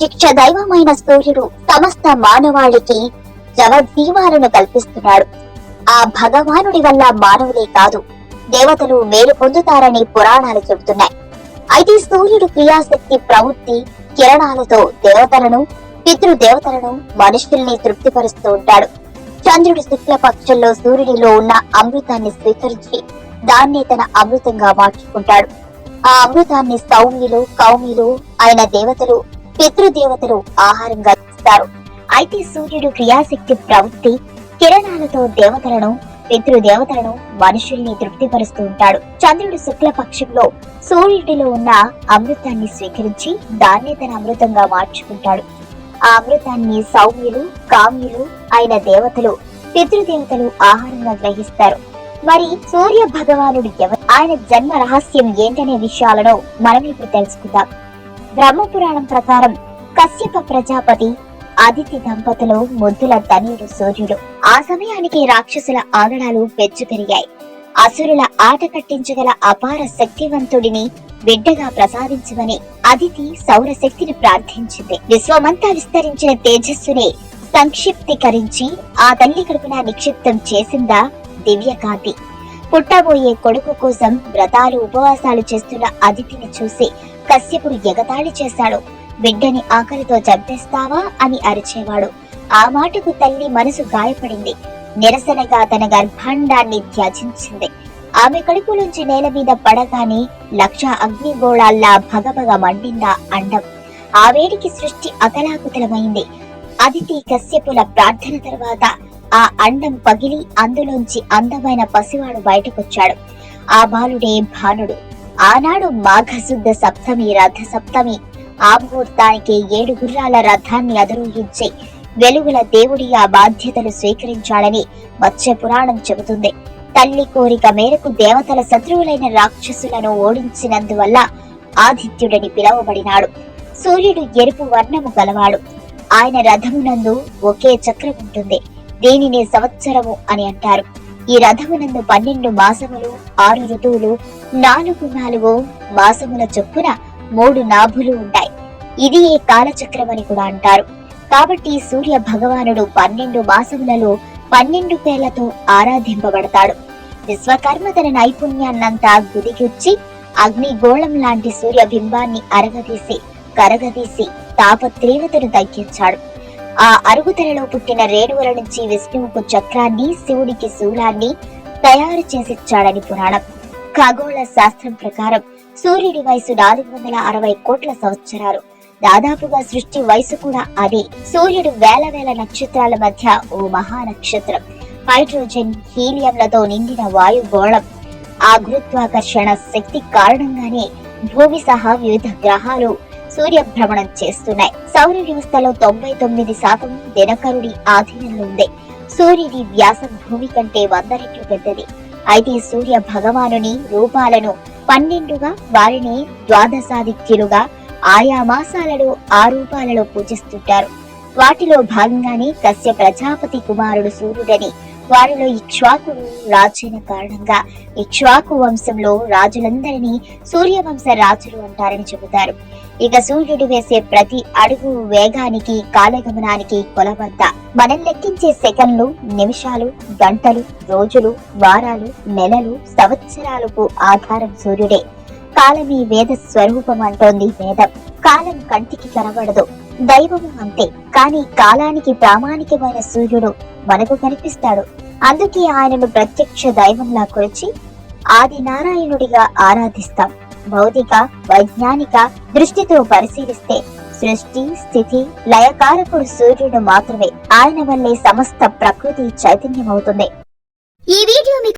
శిక్ష దైవమైన సూర్యుడు సమస్త మానవాళికి జవజీవాలను కల్పిస్తున్నాడు. ఆ భగవానుడి వల్ల మానవులే కాదు దేవతలు మేలు పొందుతారని పురాణాలు చెబుతున్నాయి. అయితే సూర్యుడు క్రియాశక్తి ప్రవృత్తి కిరణాలతో దేవతలను పితృదేవతలను మనుషుల్ని తృప్తిపరుస్తూ ఉంటాడు. చంద్రుడి శుక్ల పక్షంలో సూర్యుడిలో ఉన్న అమృతాన్ని స్వీకరించి దాన్ని తన అమృతంగా మార్చుకుంటాడు. ఆ అమృతాన్ని సౌమ్యులు కౌమిలు ఆయన దేవతలు పితృదేవతలు ఆహారంగా ఇస్తారు. అయితే సూర్యుడు క్రియాశక్తి ప్రవృత్తి కిరణాలతో దేవతలను పితృదేవతలను మనుషుల్ని తృప్తిపరుస్తూ ఉంటాడు. చంద్రుడు శుక్ల పక్షంలో సూర్యుడిలో ఉన్న అమృతాన్ని స్వీకరించి దాన్నే తన అమృతంగా మార్చుకుంటాడు. ఆ అమృతాన్ని సౌమ్యులు కామ్యులు అయిన దేవతలు పితృదేవతలు ఆహారంగా గ్రహిస్తారు. మరి సూర్య భగవానుడు ఎవరు? ఆయన జన్మ రహస్యం ఏంటనే విషయాలను మనం ఇప్పుడు తెలుసుకుందాం. బ్రహ్మపురాణం ప్రకారం కశ్యప ప్రజాపతి అదితి దంపతులు ముద్దుల తనయుడు సూర్యుడు. ఆ సమయానికి రాక్షసుల ఆగడాలు పెచ్చు పెరిగాయి అసురుల ఆట కట్టించగల అపార శక్తివంతుడిని బిడ్డగా ప్రసాదించమని అదితి సౌరశక్తిని ప్రార్థించింది. విశ్వమంతా విస్తరించిన తేజస్సుని సంక్షిప్తీకరించి ఆ తల్లి కడుపున నిక్షిప్తం చేసిందా దివ్యకాంతి. పుట్టబోయే కొడుకు కోసం వ్రతాలు ఉపవాసాలు చేస్తున్న అదితిని చూసి కశ్యపుడు ఎగతాళి చేశాడు. బిడ్డని ఆకలితో చంపేస్తావా అని అరిచేవాడు. ఆ మాటకు తల్లి మనసు గాయపడింది. నిరసనగా తన గర్భాండాన్ని త్యజించింది. ఆమె కడుపులోంచి నేల మీద పడగానే లక్ష అగ్నిగోళాల్లా భగభగ మండిందా అండం. ఆ వేడికి సృష్టి అతలాకుతలమైంది అదితి కశ్యపుల ప్రార్థన తర్వాత ఆ అండం పగిలి అందులోంచి అందమైన పసివాడు బయటకొచ్చాడు. ఆ బాలుడే భానుడు. ఆనాడు మాఘశుద్ధ సప్తమి రథ సప్తమి ఆ ముహూర్తానికి ఏడు గుర్రాల రథాన్ని అధిరోహించి వెలుగుల దేవుడి ఆ బాధ్యతలు స్వీకరించాడని మత్స్య పురాణం చెబుతుంది. తల్లి కోరిక మేరకు దేవతల శత్రువులైన రాక్షసులను ఓడించినందువల్ల ఆదిత్యుడని పిలువబడినాడు. సూర్యుడు ఎరుపు వర్ణము గలవాడు. ఆయన రథమునందు ఒకే చక్రం ఉంటుంది దీనిని సంవత్సరము అని అంటారు. ఈ రథమునందు పన్నెండు మాసములు ఆరు ఋతువులు నాలుగు నాలుగు మాసముల చొప్పున మూడు నాభులు ఉంటాయి ఇది ఏ కాలచక్రం అని కూడా అంటారు. కాబట్టి సూర్య భగవానుడు పన్నెండు మాసములలో పన్నెండు పేర్లతో ఆరాధింపబడతాడు. విశ్వకర్మ తన నైపుణ్యాన్నంతా గుదిగుచ్చి అగ్నిగోళం లాంటి సూర్య బింబాన్ని అరగదీసి కరగదీసి తాప తగ్గించాడు ఆ అరుగుతలలో పుట్టిన రేణువుల నుంచి విష్ణువుకు చక్రాన్ని శివుడికి శూలాన్ని తయారు చేసిచ్చాడని పురాణం. ఖగోళ శాస్త్రం ప్రకారం సూర్యుడి వయసు నాలుగు వందల అరవై కోట్ల సంవత్సరాలు. దాదాపుగా సృష్టి వయసు కూడా అదే. సూర్యుడు వేల వేల నక్షత్రాల మధ్య ఓ మహా నక్షత్రం హైడ్రోజన్ హీలియంలతో నిండిన వాయుగోళం. ఆ గురుత్వాకర్షణ శక్తి కారణంగానే భూమి సహా వివిధ గ్రహాలు సూర్య భ్రమణం చేస్తున్నాయి. సౌర వ్యవస్థలో తొంభై తొమ్మిది శాతం దినకరుడి ఆధీనంలో ఉంది. సూర్యుడి వ్యాసం భూమి కంటే వంద రెట్లు పెద్దది. అయితే సూర్య భగవానుని రూపాలను పన్నెండుగా వారిని ద్వాదశాదిత్యులుగా ఆయా మాసాలలో ఆ రూపాలలో పూజిస్తుంటారు. వాటిలో భాగంగానే కశ్య ప్రజాపతి కుమారుడు సూర్యుడని వారిలో ఇక్ష్వాకుడు రాజైన కారణంగా ఇక్ష్వాకు వంశంలో రాజులందరినీ సూర్యవంశ రాజులు అంటారని చెబుతారు. ఇక సూర్యుడు వేసే ప్రతి అడుగు వేగానికి కాలగమనానికి కొలబద్ద మనం లెక్కించే సెకండ్లు నిమిషాలు గంటలు రోజులు వారాలు నెలలు సంవత్సరాలకు ఆధారం సూర్యుడే. కాలమే వేద స్వరూపం అంటోంది వేదం. కాలం కంటికి కనబడదు. దైవము అంతే. కానీ కాలానికి ప్రామాణికమైన సూర్యుడు మనకు కనిపిస్తాడు. అందుకే ఆయనను ప్రత్యక్ష దైవంలా కొలిచి ఆది నారాయణుడిగా ఆరాధిస్తాం. భౌతిక వైజ్ఞానిక దృష్టితో పరిశీలిస్తే సృష్టి స్థితి లయకారకుడు సూర్యుడు మాత్రమే. ఆయన వల్లే సమస్త ప్రకృతి చైతన్యమవుతుంది. ఈ వీడియో మీకు